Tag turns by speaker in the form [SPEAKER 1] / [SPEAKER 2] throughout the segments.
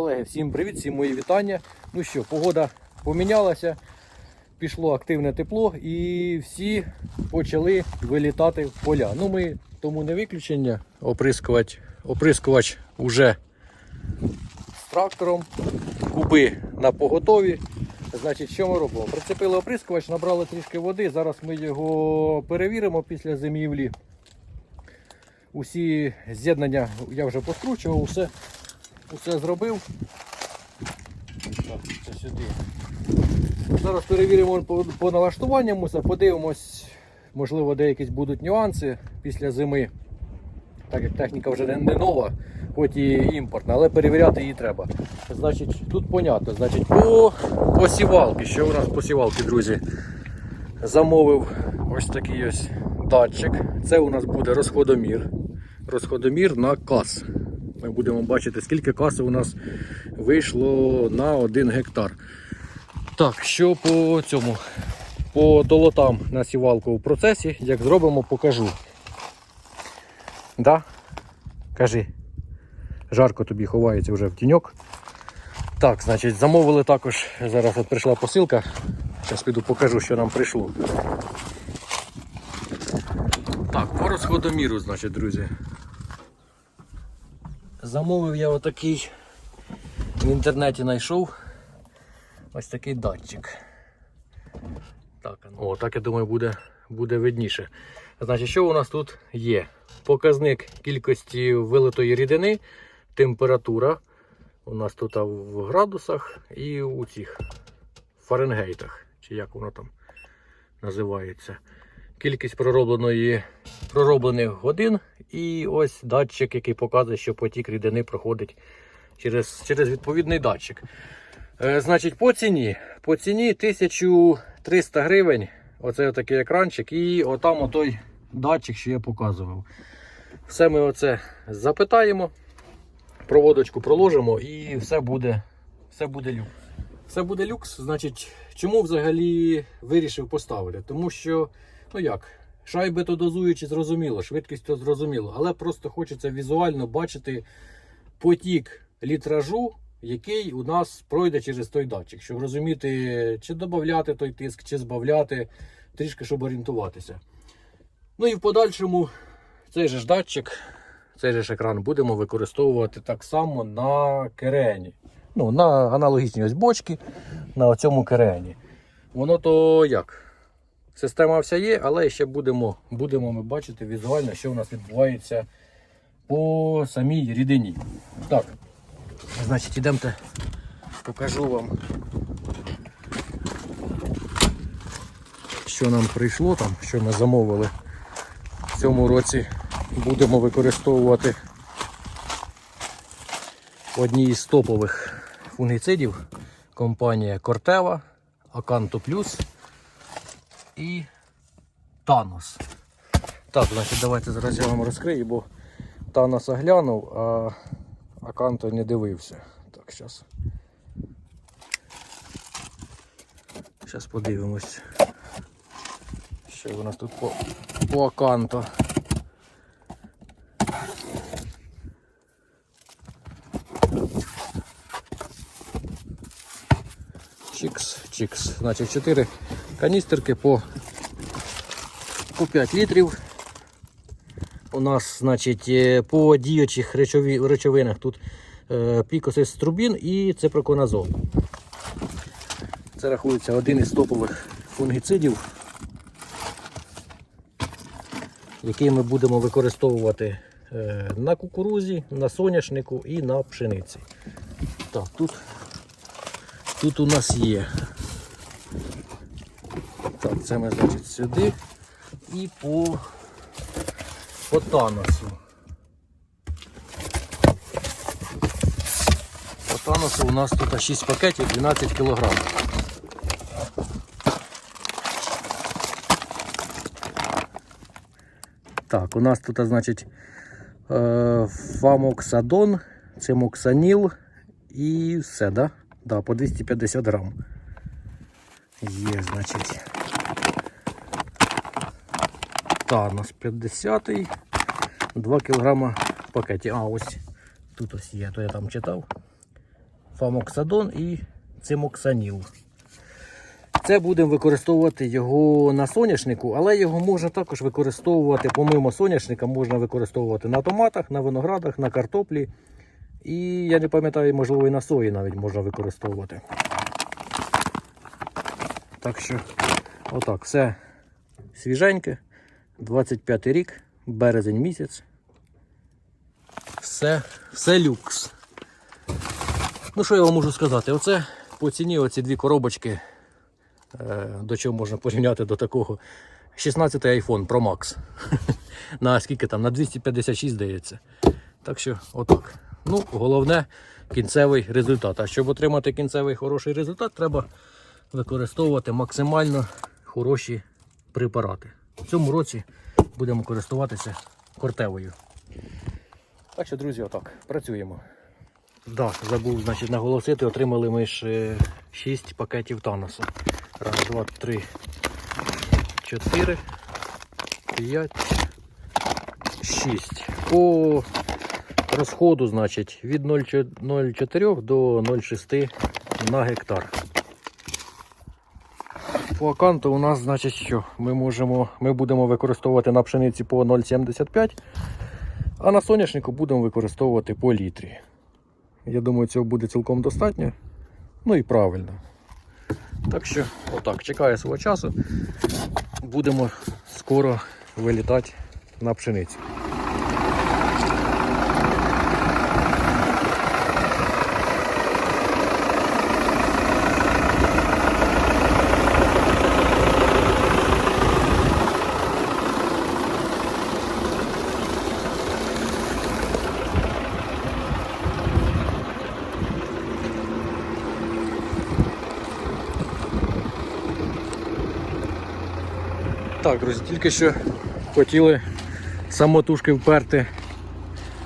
[SPEAKER 1] Колеги, всім привіт, всім мої вітання. Ну що, погода помінялася, пішло активне тепло і всі почали вилітати в поля. Ну ми тому не виключення. Оприскувач, оприскувач уже з трактором, куби на поготові. Значить, що ми робимо? Прицепили оприскувач, набрали трішки води. Зараз ми його перевіримо після зимівлі. Усі з'єднання я вже поскручував, усе, усе зробив. Так, це сюди. Зараз перевіримо по, по налаштуванням подивимось, можливо, деякі будуть нюанси після зими. Так як техніка вже не, не нова, хоч і імпортна, але перевіряти її треба. Значить, тут понятно, значить, по посівалки. Що у нас посівалки, друзі? Замовив ось такий ось датчик. Це у нас буде розходомір. Розходомір на кас. Ми будемо бачити, скільки каси у нас вийшло на 1 гектар. Так, що по цьому? По долотам на сівалку в процесі, як зробимо, покажу. Да? Кажи. Жарко тобі ховається вже в тіньок. Так, значить, замовили також. Зараз от прийшла посилка. Зараз піду покажу, що нам прийшло. Так, по розходоміру, значить, друзі. Замовив я отакий. В інтернеті знайшов ось такий датчик. Так, ну. О, так я думаю, буде, буде видніше. Значить, що у нас тут є? Показник кількості вилитої рідини, температура. У нас тут в градусах і у цих Фаренгейтах, чи як воно там називається. Кількість проробленої, пророблених годин і ось датчик, який показує, що потік рідини проходить через, через відповідний датчик. Е, значить, по ціні. По ціні 1300 гривень. Оце такий екранчик, і отам отой датчик, що я показував. Все ми оце запитаємо, проводочку проложимо і все буде, все буде люкс. Все буде люкс. Значить, чому взагалі вирішив поставити? Тому що, ну як, шайби то дозуючи, зрозуміло, швидкість то зрозуміло, але просто хочеться візуально бачити потік літражу, який у нас пройде через той датчик, щоб розуміти, чи додати той тиск, чи збавляти, трішки, щоб орієнтуватися. Ну і в подальшому цей же ж датчик, цей же ж екран будемо використовувати так само на керені. Ну, на аналогічній ось бочці, на цьому керені. Воно то як? Система вся є, але ще будемо, будемо ми бачити візуально, що у нас відбувається по самій рідині. Так, значить, ідемте, покажу вам, що нам прийшло там, що ми замовили. В цьому році будемо використовувати одній із топових фунгіцидів компанія Corteva, Acanto Plus і Thanos. Так, значить, давайте зараз я вам розкрию, бо Thanos глянув, а Acanto не дивився. Так, зараз. Зараз подивимось. Що у нас тут по, по Acanto. Чикс, чикс. Значить 4 каністерки по, по 5 літрів. У нас, значить, е, по діючих речові, речовинах тут е, пікосис трубін і ципроконазол. Це рахується один із топових фунгіцидів, який ми будемо використовувати е, на кукурузі, на соняшнику і на пшениці. Так, тут Тут у нас є. Так, це ми, значить, сюди і по, по таносу. По таносу у нас тут 6 пакетів 12 кг. Так, у нас тут, значить, е, фамоксадон, цимоксаніл і все, да? Да, по 250 грам. Є, значить. Танос 50 2 кг пакеті. А, ось тут ось є, то я там читав. фамоксадон і цимоксаніл. Це будемо використовувати його на соняшнику, але його можна також використовувати, помимо соняшника, можна використовувати на томатах, на виноградах, на картоплі. І я не пам'ятаю, можливо, і на сої навіть можна використовувати. Так що, отак, все свіженьке. 25 рік, березень місяць. Все, все люкс. Ну, що я вам можу сказати? Оце по ціні оці дві коробочки. Е, До чого можна порівняти до такого. 16 iPhone Pro Max. на скільки там? На 256 здається. Так що, отак. Ну, головне кінцевий результат. А щоб отримати кінцевий хороший результат, треба використовувати максимально хороші препарати. В цьому році будемо користуватися кортевою. Так що, друзі, отак, працюємо. Да, забув значить, наголосити, отримали ми ж 6 пакетів Таносу. Раз, два, три, чотири, п'ять, шість. По розходу, значить, від 0,4 до 0,6 на гектар. По аканту у нас, значить, що? Ми, можемо, ми будемо використовувати на пшениці по 0,75, а на соняшнику будемо використовувати по літрі. Я думаю, цього буде цілком достатньо. Ну і правильно. Так що, отак, чекаю свого часу. Будемо скоро вилітати на пшеницю. Так, друзі, тільки що хотіли самотужки вперти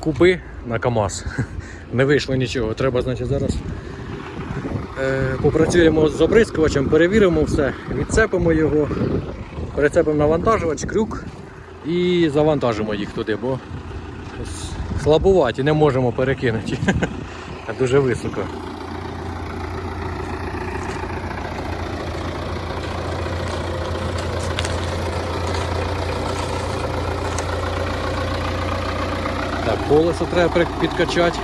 [SPEAKER 1] куби на КАМАЗ. Не вийшло нічого. Треба, значить, зараз е, попрацюємо з оприскувачем, перевіримо все, відцепимо його, прицепимо навантажувач, крюк і завантажимо їх туди, бо слабуваті, не можемо перекинути. Дуже високо. Так, колесо треба підкачати.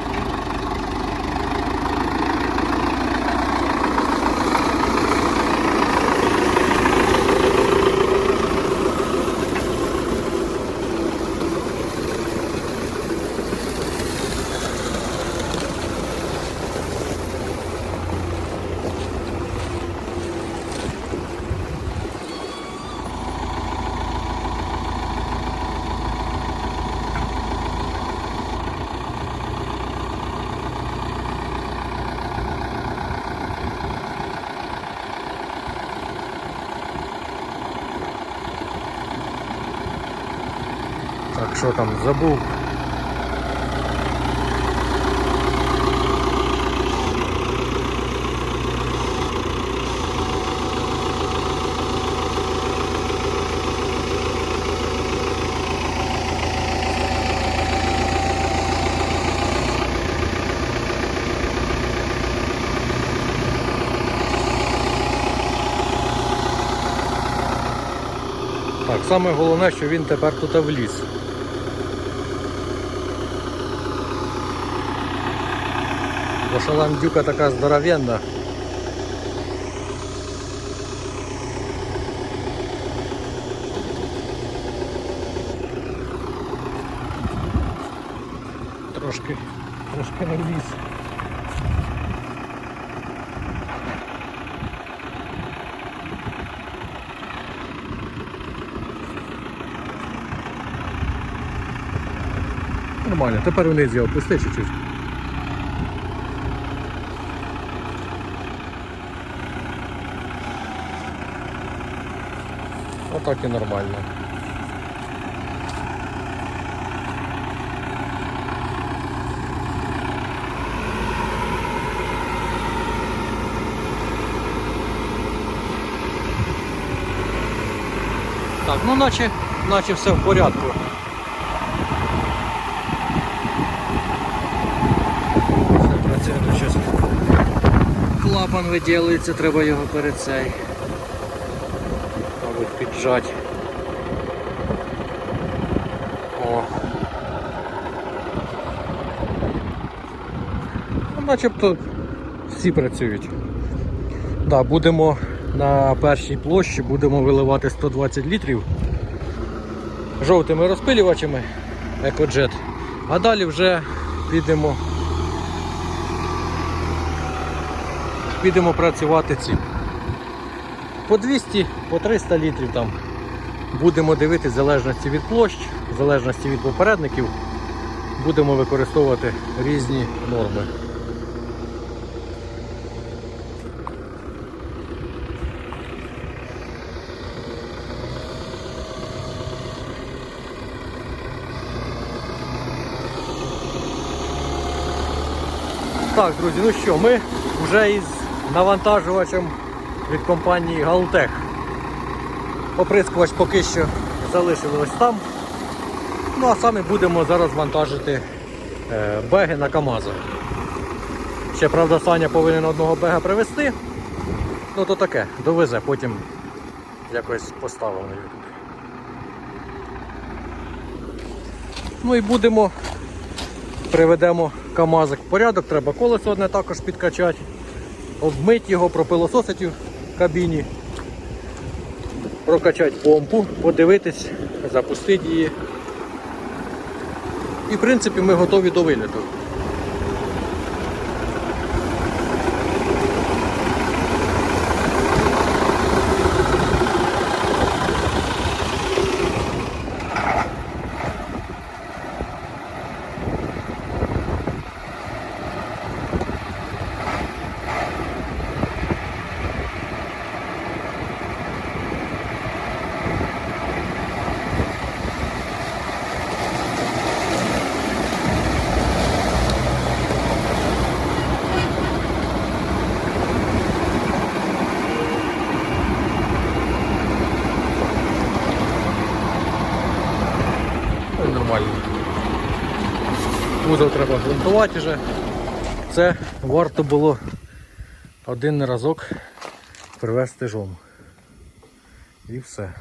[SPEAKER 1] Так, що там, забув. Так, саме головне, що він тепер тут вліз. Бо шаландюка така здоровенна. Трошки, трошки не вліз. Нормально, тепер вниз його опусти чуть-чуть. Отак і нормально. Так, ну наче, наче все в порядку. Все працює, ну, щось клапан виділюється, треба його перед цей. Піджать. О. Ну, Начебто всі працюють. Да, будемо на першій площі будемо виливати 120 літрів жовтими розпилювачами екоджет. А далі вже підемо підемо працювати цим. По 200, по 300 літрів там будемо дивитися залежності від площ, в залежності від попередників, будемо використовувати різні норми. Так, друзі, ну що, ми вже із навантажувачем від компанії Галтех. Оприскувач поки що залишили ось там. Ну а саме будемо зараз вантажити е, беги на КАМАЗах. Ще, правда, Саня повинен одного бега привезти. Ну то таке, довезе, потім якось поставив на YouTube. Ну і будемо приведемо КАМАЗик в порядок, треба колесо одне також підкачати, обмити його, пропилососити в кабіні, прокачати помпу, подивитись, запустити її. І в принципі ми готові до виліту. Ну, нормально. Кузов треба грунтувати вже. Це варто було один разок привезти жом. І все.